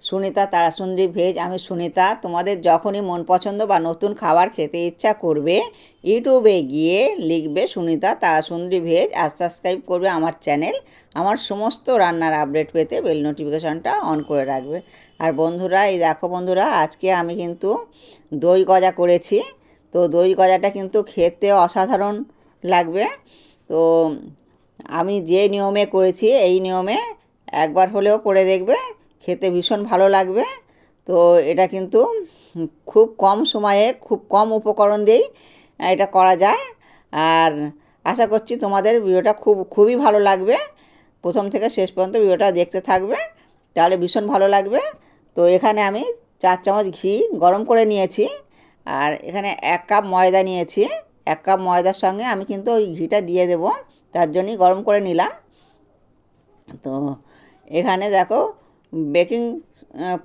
Sunita Tarasundari veg, আমি সুনিতা। তোমাদের যখনই মন পছন্দ বা নতুন খাবার খেতে ইচ্ছা করবে, ইউটিউবে গিয়ে লিখবে সুনিতা তারাসুন্দরী ভেজ আর সাবস্ক্রাইব করবে আমার চ্যানেল। আমার সমস্ত রান্নার আপডেট পেতে বেল নোটিফিকেশনটা অন করে রাখবে। আর বন্ধুরা, এই দেখো বন্ধুরা, আজকে আমি কিন্তু দই গজা করেছি। তো দই গজাটা কিন্তু খেতে অসাধারণ লাগবে। তো আমি যে নিয়মে করেছি, এই নিয়মে একবার হলেও করে দেখবে। খেতে ভীষণ ভালো লাগবে। তো এটা কিন্তু খুব কম সময়ে, খুব কম উপকরণ দিয়েই এটা করা যায়। আর আশা করছি তোমাদের ভিডিওটা খুব, খুবই ভালো লাগবে। প্রথম থেকে শেষ পর্যন্ত ভিডিওটা দেখতে থাকবে, তাহলে ভীষণ ভালো লাগবে। তো এখানে আমি চার চামচ ঘি গরম করে নিয়েছি, আর এখানে এক কাপ ময়দা নিয়েছি। এক কাপ ময়দার সঙ্গে আমি কিন্তু ওই ঘিটা দিয়ে দেব, তার জন্যই গরম করে নিলাম। তো এখানে দেখো বেকিং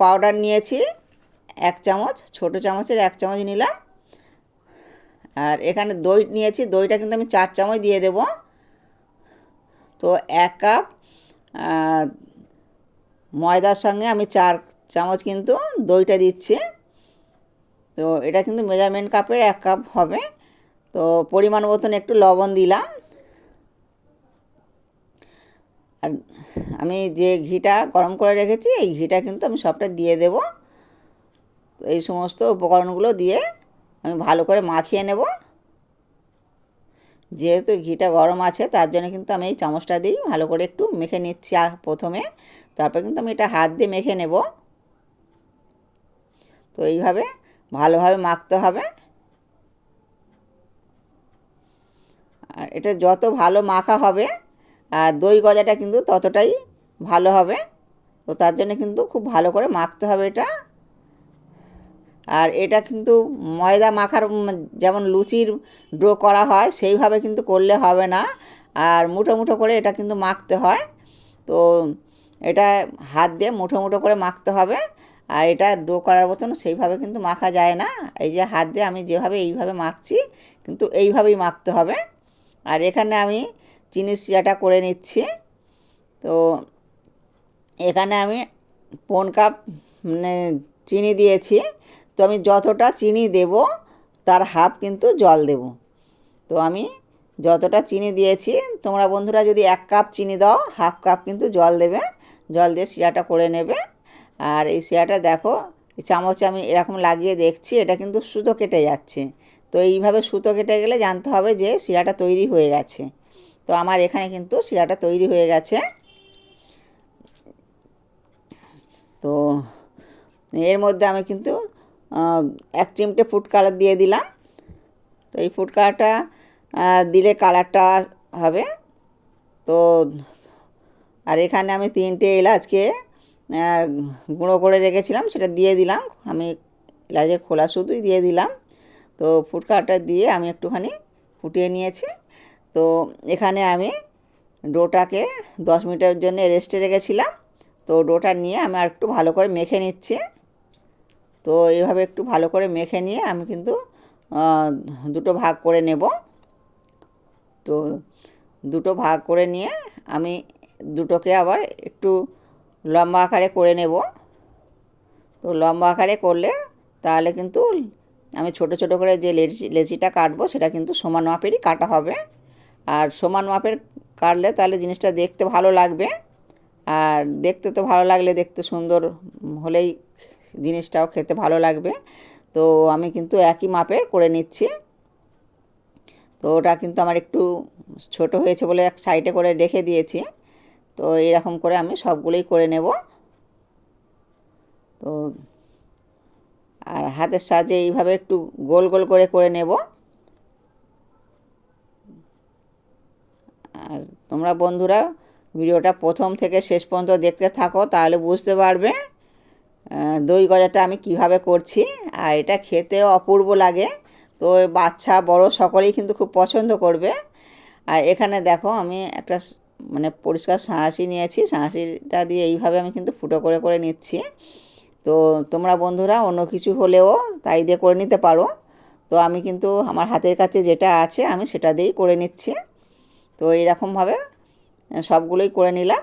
পাউডার নিয়েছি, এক চামচ, ছোট চামচের এক চামচ নিলাম। আর এখানে দই নিয়েছি, দইটা কিন্তু আমি চার চামচ দিয়ে দেব। তো এক কাপ ময়দার সঙ্গে আমি চার চামচ কিন্তু দইটা দিচ্ছি। তো এটা কিন্তু মেজারমেন্ট কাপের এক কাপ হবে। তো পরিমাণ মতন একটু লবণ দিলাম। আর আমি যে ঘিটা গরম করে রেখেছি, এই ঘিটা কিন্তু আমি সবটা দিয়ে দেব। এই সমস্ত উপকরণগুলো দিয়ে আমি ভালো করে মাখিয়ে নেব। যেহেতু ঘিটা গরম আছে, তার জন্য কিন্তু আমি এই চামচটা দিই ভালো করে একটু মেখে নিচ্ছি প্রথমে। তারপর কিন্তু আমি এটা হাত দিয়ে মেখে নেব। তো এইভাবে ভালোভাবে মাখতে হবে। আর এটা যত ভালো মাখা হবে আর দই গজাটা কিন্তু ততটাই ভালো হবে। তো তার জন্য কিন্তু খুব ভালো করে মাখতে হবে এটা। আর এটা কিন্তু ময়দা মাখার যেমন লুচির ড্রো করা হয়, সেইভাবে কিন্তু করলে হবে না। আর মুঠো মুঠো করে এটা কিন্তু মাখতে হয়। তো এটা হাত দিয়ে মুঠো মুঠো করে মাখতে হবে। আর এটা ডো করার মতন সেইভাবে কিন্তু মাখা যায় না। এই যে হাত দিয়ে আমি যেভাবে এইভাবে মাখছি, কিন্তু এইভাবেই মাখতে হবে। আর এখানে আমি চিনি সিরাটা করে নিচ্ছি। তো এখানে আমি পন কাপ মানে চিনি দিয়েছি। তো আমি যতটা চিনি দেব, তার হাফ কিন্তু জল দেব। তো আমি যতটা চিনি দিয়েছি, তোমরা বন্ধুরা যদি এক কাপ চিনি দাও, হাফ কাপ কিন্তু জল দেবে। জল দিয়ে শিরাটা করে নেবে। আর এই শিরাটা দেখো, এই চামচে আমি এরকম লাগিয়ে দেখছি, এটা কিন্তু সুতো কেটে যাচ্ছে। তো এইভাবে সুতো কেটে গেলে জানতে হবে যে শিরাটা তৈরি হয়ে গেছে। তো আমার এখানে কিন্তু শিরাটা তৈরি হয়ে গেছে। তো এর মধ্যে আমি কিন্তু এক চিমটে ফুড কালার দিয়ে দিলাম। তো এই ফুড কালারটা দিলে কালারটা হবে। তো, আর এখানে আমি তিনটে এলাচকে গুঁড়ো করে রেখেছিলাম, সেটা দিয়ে দিলাম। আমি এলাচের খোলা শুধুই দিয়ে দিলাম। তো ফুড কালারটা দিয়ে আমি একটুখানি ফুটিয়ে নিয়েছি। তো এখানে আমি ডোটাকে দশ মিনিটের জন্য রেস্টে রেখেছিলাম। তো ডোটা নিয়ে আমি আর একটু ভালো করে মেখে নিচ্ছি। তো এইভাবে একটু ভালো করে মেখে নিয়ে আমি কিন্তু দুটো ভাগ করে নেব। তো দুটো ভাগ করে নিয়ে আমি দুটোকে আবার একটু লম্বা আকারে করে নেব। তো লম্বা আকারে করলে তাহলে কিন্তু আমি ছোট ছোট করে যে লেচি, লেচিটা কাটবো সেটা কিন্তু সমান মাপেরই কাটা হবে। আর সমান মাপের কাটলে তাহলে জিনিসটা দেখতে ভালো লাগবে। আর দেখতে তো ভালো লাগলে দেখতে সুন্দর হলেই জিনিসটাও খেতে ভালো লাগবে। তো আমি কিন্তু একই মাপের করে নিচ্ছি। তো ওটা কিন্তু আমার একটু ছোট হয়েছে বলে এক সাইডে করে রেখে দিয়েছি। তো এরকম করে আমি সবগুলোই করে নেব। তো আর হাতের সাহায্যে এইভাবে একটু গোল গোল করে করে নেব। আর তোমরা বন্ধুরা ভিডিওটা প্রথম থেকে শেষ পর্যন্ত দেখতে থাকো, তাহলে বুঝতে পারবে দই গজাটা আমি কীভাবে করছি। আর এটা খেতেও অপূর্ব লাগে, তো বাচ্চা, বড় সকলেই কিন্তু খুব পছন্দ করবে। আর এখানে দেখো আমি একটা মানে পরিষ্কার সাঁড়াশি নিয়েছি, সাঁড়াশিটা দিয়ে এইভাবে আমি কিন্তু ফুটো করে করে নিচ্ছি। তো তোমরা বন্ধুরা অন্য কিছু হলেও তাই দিয়ে করে নিতে পারো। তো আমি কিন্তু আমার হাতের কাছে যেটা আছে আমি সেটা দিয়েই করে নিচ্ছি। তো এইরকমভাবে সবগুলোই করে নিলাম।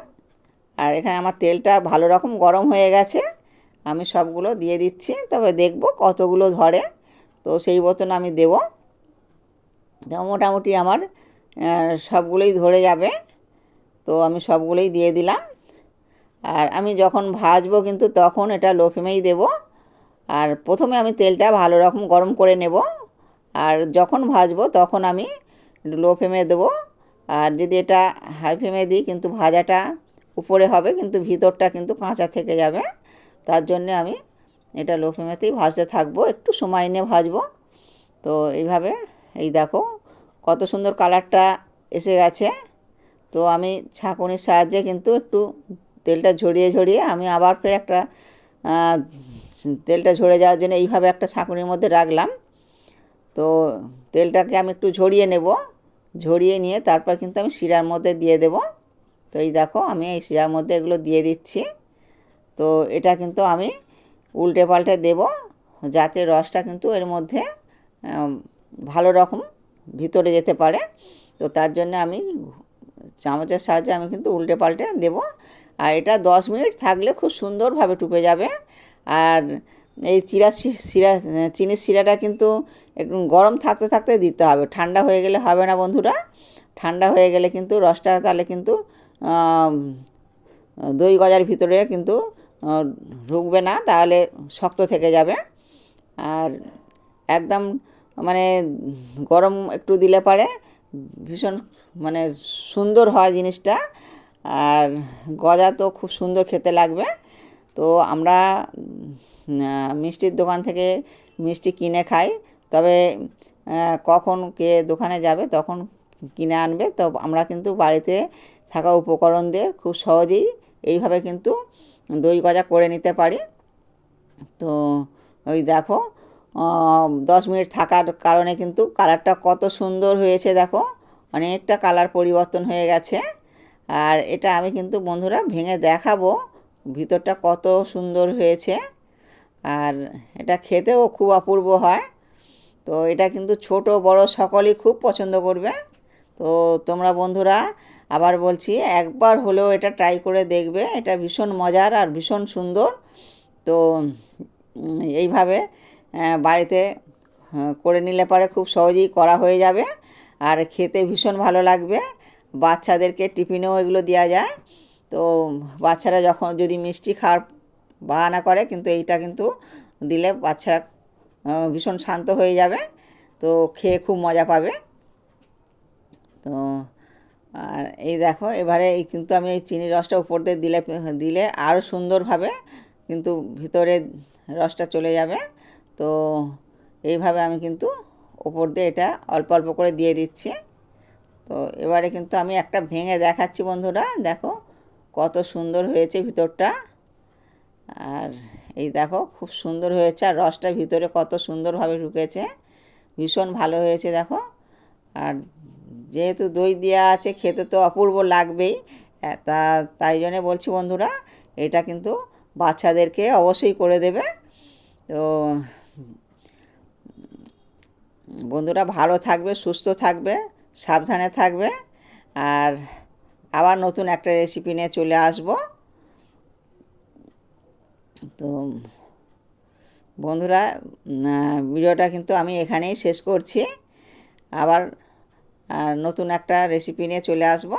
আর এখানে আমার তেলটা ভালো রকম গরম হয়ে গেছে। আমি সবগুলো দিয়ে দিচ্ছি, তবে দেখব কতগুলো ধরে। তো সেই মতন আমি দেব। তো মোটামুটি আমার সবগুলোই ধরে যাবে। তো আমি সবগুলোই দিয়ে দিলাম। আর আমি যখন ভাজবো কিন্তু তখন এটা লো ফ্লেমেই দেবো। আর প্রথমে আমি তেলটা ভালো রকম গরম করে নেব। আর যখন ভাজবো তখন আমি লো ফ্লেমে দেবো। আর যদি এটা হাই ফ্লেমে দিই কিন্তু ভাজাটা উপরে হবে কিন্তু ভিতরটা কিন্তু কাঁচা থেকে যাবে, তার জন্যে আমি এটা লো ফ্লেমেতেই ভাজতে থাকব। একটু সময় নিয়ে ভাজবো। তো এইভাবে, এই দেখো কত সুন্দর কালারটা এসে গেছে। তো আমি ছাঁকুনির সাহায্যে কিন্তু একটু তেলটা ঝরিয়ে ঝরিয়ে আমি আবার ফের একটা তেলটা ঝরে যাওয়ার জন্য এইভাবে একটা ছাঁকুনির মধ্যে রাখলাম। তো তেলটাকে আমি একটু ঝরিয়ে নেব। ঝরিয়ে নিয়ে তারপর কিন্তু আমি শিরার মধ্যে দিয়ে দেব। তো এই দেখো, আমি এই শিরার মধ্যে এগুলো দিয়ে দিচ্ছি। তো এটা কিন্তু আমি উল্টে পাল্টে দেব, যাতে রসটা কিন্তু এর মধ্যে ভালো রকম ভিতরে যেতে পারে। তো তার জন্য আমি চামচের সাহায্যে আমি কিন্তু উল্টে পাল্টে দেব। আর এটা দশ মিনিট থাকলে খুব সুন্দরভাবে টুপে যাবে। আর এই চিরা শিরা চিনির শিরাটা কিন্তু একটু গরম থাকতে থাকতে দিতে হবে। ঠান্ডা হয়ে গেলে হবে না বন্ধুরা। ঠান্ডা হয়ে গেলে কিন্তু রসটা তাহলে কিন্তু দই গজার ভিতরে কিন্তু ঢুকবে না, তাহলে শক্ত থেকে যাবে। আর একদম মানে গরম একটু দিলে পারে, ভীষণ মানে সুন্দর হয় জিনিসটা। আর গজা তো খুব সুন্দর খেতে লাগবে। তো আমরা মিষ্টির দোকান থেকে মিষ্টি কিনে খাই তবে কখন কে দোকানে যাবে, তখন কিনে আনবে। তো আমরা কিন্তু বাড়িতে থাকা উপকরণ দিয়ে খুব সহজেই এইভাবে কিন্তু দই গজা করে নিতে পারি। তো ওই দেখো দশ মিনিট থাকার কারণে কিন্তু কালারটা কত সুন্দর হয়েছে দেখো। অনেকটা কালার পরিবর্তন হয়ে গেছে। আর এটা আমি কিন্তু বন্ধুরা ভেঙে দেখাবো, ভিতরটা কত সুন্দর হয়েছে। আর এটা খেতেও খুব অপূর্ব হয়। তো এটা কিন্তু ছোট, বড় সকলেই খুব পছন্দ করবে। তো তোমরা বন্ধুরা, আবার বলছি, একবার হলেও এটা ট্রাই করে দেখবে। এটা ভীষণ মজার আর ভীষণ সুন্দর। তো এইভাবে বাড়িতে করে নিলে পরে খুব সহজেই করা হয়ে যাবে। আর খেতে ভীষণ ভালো লাগবে। বাচ্চাদেরকে টিফিনেও এগুলো দেওয়া যায়। তো বাচ্চারা যখন, যদি মিষ্টি খাওয়ার বাহানা করে, কিন্তু এইটা কিন্তু দিলে বাচ্চারা ভীষণ শান্ত হয়ে যাবে, তো খেয়ে খুব মজা পাবে। তো, আর এই দেখো, এবারে এই কিন্তু আমি এই চিনির রসটা উপর দিয়ে দিলে দিলে আরও সুন্দরভাবে কিন্তু ভিতরে রসটা চলে যাবে। তো এইভাবে আমি কিন্তু ওপর দিয়ে এটা অল্প অল্প করে দিয়ে দিচ্ছি। তো এবারে কিন্তু আমি একটা ভেঙে দেখাচ্ছি বন্ধুরা, দেখো কত সুন্দর হয়েছে ভিতরটা। আর এই দেখো খুব সুন্দর হয়েছে, আর রসটা ভিতরে কত সুন্দরভাবে ঢুকেছে। ভীষণ ভালো হয়েছে দেখো। আর যেহেতু দই দেওয়া আছে, খেতে তো অপূর্ব লাগবেই। তা, তাই জন্যে বলছি বন্ধুরা, এটা কিন্তু বাচ্চাদেরকে অবশ্যই করে দেবে। তো, বন্ধুরা ভালো থাকবে, সুস্থ থাকবে, সাবধানে থাকবে। আর আবার নতুন একটা রেসিপি নিয়ে চলে আসব। তো বন্ধুরা ভিডিওটা কিন্তু আমি এখানেই শেষ করছি। আবার নতুন একটা রেসিপি নিয়ে চলে আসব।